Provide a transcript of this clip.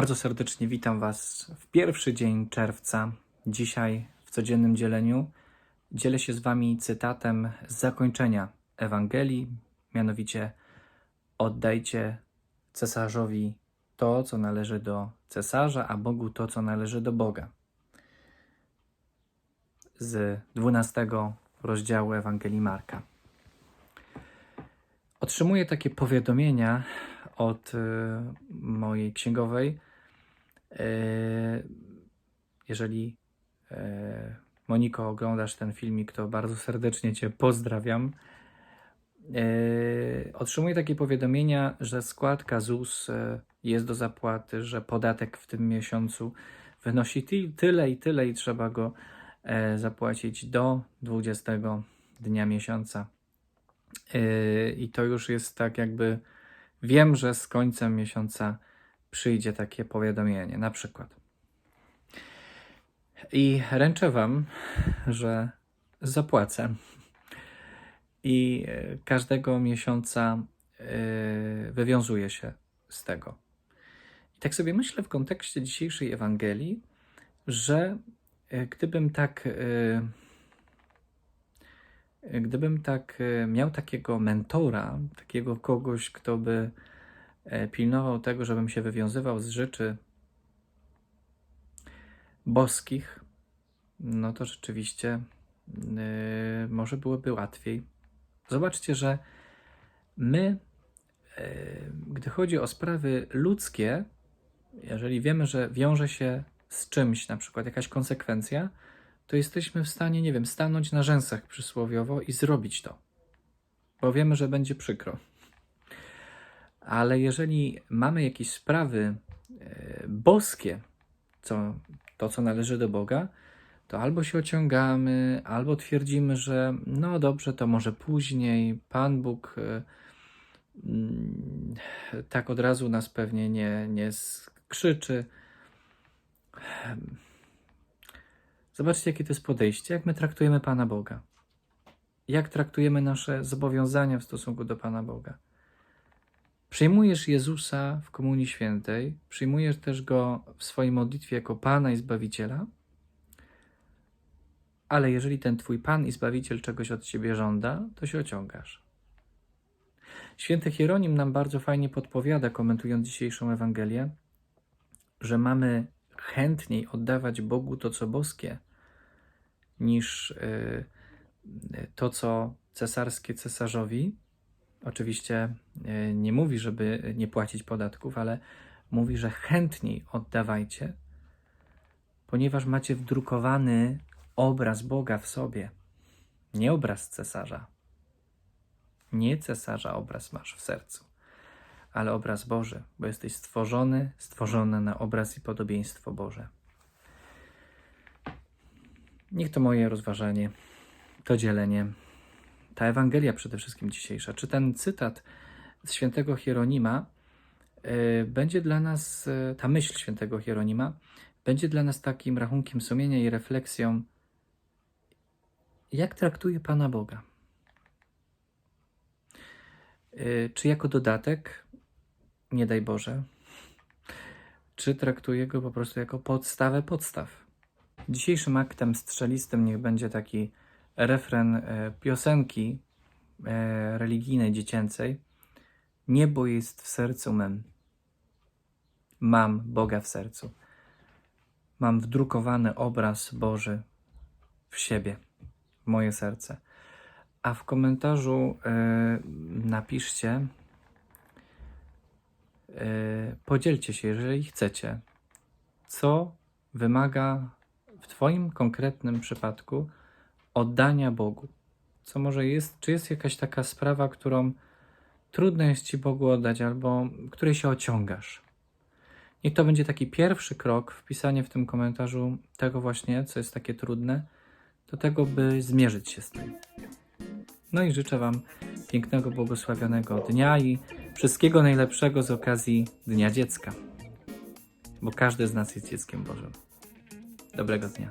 Bardzo serdecznie witam Was w pierwszy dzień czerwca. Dzisiaj w codziennym dzieleniu dzielę się z Wami cytatem z zakończenia Ewangelii, mianowicie oddajcie cesarzowi to, co należy do cesarza, a Bogu to, co należy do Boga. Z 12 rozdziału Ewangelii Marka. Otrzymuję takie powiadomienia od y, mojej księgowej. Y, jeżeli y, Moniko oglądasz ten filmik, to bardzo serdecznie Cię pozdrawiam. Y, Otrzymuję takie powiadomienia, że składka ZUS jest do zapłaty, że podatek w tym miesiącu wynosi ty- tyle i tyle i trzeba go e, zapłacić do 20 dnia miesiąca. I to już jest tak jakby wiem, że z końcem miesiąca przyjdzie takie powiadomienie, na przykład. I ręczę Wam, że zapłacę. I e, każdego miesiąca e, wywiązuję się z tego. I tak sobie myślę w kontekście dzisiejszej Ewangelii, że e, gdybym tak. e, Gdybym tak miał takiego mentora, takiego kogoś, kto by pilnował tego, żebym się wywiązywał z rzeczy boskich, no to rzeczywiście e, może byłoby łatwiej. Zobaczcie, że my, e, gdy chodzi o sprawy ludzkie, jeżeli wiemy, że wiąże się z czymś, na przykład jakaś konsekwencja, to jesteśmy w stanie, nie wiem, stanąć na rzęsach przysłowiowo i zrobić to, bo wiemy, że będzie przykro. Ale jeżeli mamy jakieś sprawy e, boskie, co, to co należy do Boga, to albo się ociągamy, albo twierdzimy, że no dobrze, to może później, Pan Bóg e, mm, tak od razu nas pewnie nie, nie skrzyczy. Zobaczcie, jakie to jest podejście, jak my traktujemy Pana Boga. Jak traktujemy nasze zobowiązania w stosunku do Pana Boga. Przyjmujesz Jezusa w Komunii Świętej, przyjmujesz też Go w swojej modlitwie jako Pana i Zbawiciela, ale jeżeli ten Twój Pan i Zbawiciel czegoś od Ciebie żąda, to się ociągasz. Święty Hieronim nam bardzo fajnie podpowiada, komentując dzisiejszą Ewangelię, że mamy chętniej oddawać Bogu to, co boskie, niż y, to, co cesarskie cesarzowi. Oczywiście y, nie mówi, żeby nie płacić podatków, ale mówi, że chętniej oddawajcie, ponieważ macie wdrukowany obraz Boga w sobie, nie obraz cesarza. Nie cesarza obraz masz w sercu, ale obraz Boży, bo jesteś stworzony, stworzony na obraz i podobieństwo Boże. Niech to moje rozważanie, to dzielenie, ta Ewangelia przede wszystkim dzisiejsza, czy ten cytat z świętego Hieronima y, będzie dla nas, y, ta myśl świętego Hieronima, będzie dla nas takim rachunkiem sumienia i refleksją, jak traktuje Pana Boga. Y, Czy jako dodatek, nie daj Boże, czy traktuje go po prostu jako podstawę podstaw. Dzisiejszym aktem strzelistym niech będzie taki refren e, piosenki e, religijnej dziecięcej. Niebo jest w sercu mem. Mam Boga w sercu. Mam wdrukowany obraz Boży w siebie, w moje serce. A w komentarzu e, napiszcie, e, podzielcie się, jeżeli chcecie, co wymaga w Twoim konkretnym przypadku oddania Bogu. Co może jest, czy jest jakaś taka sprawa, którą trudno jest Ci Bogu oddać, albo której się ociągasz. Niech to będzie taki pierwszy krok, wpisanie w tym komentarzu tego właśnie, co jest takie trudne, do tego, by zmierzyć się z tym. No i życzę Wam pięknego, błogosławionego dnia i wszystkiego najlepszego z okazji Dnia Dziecka, bo każdy z nas jest dzieckiem Bożym. Dobrego dnia.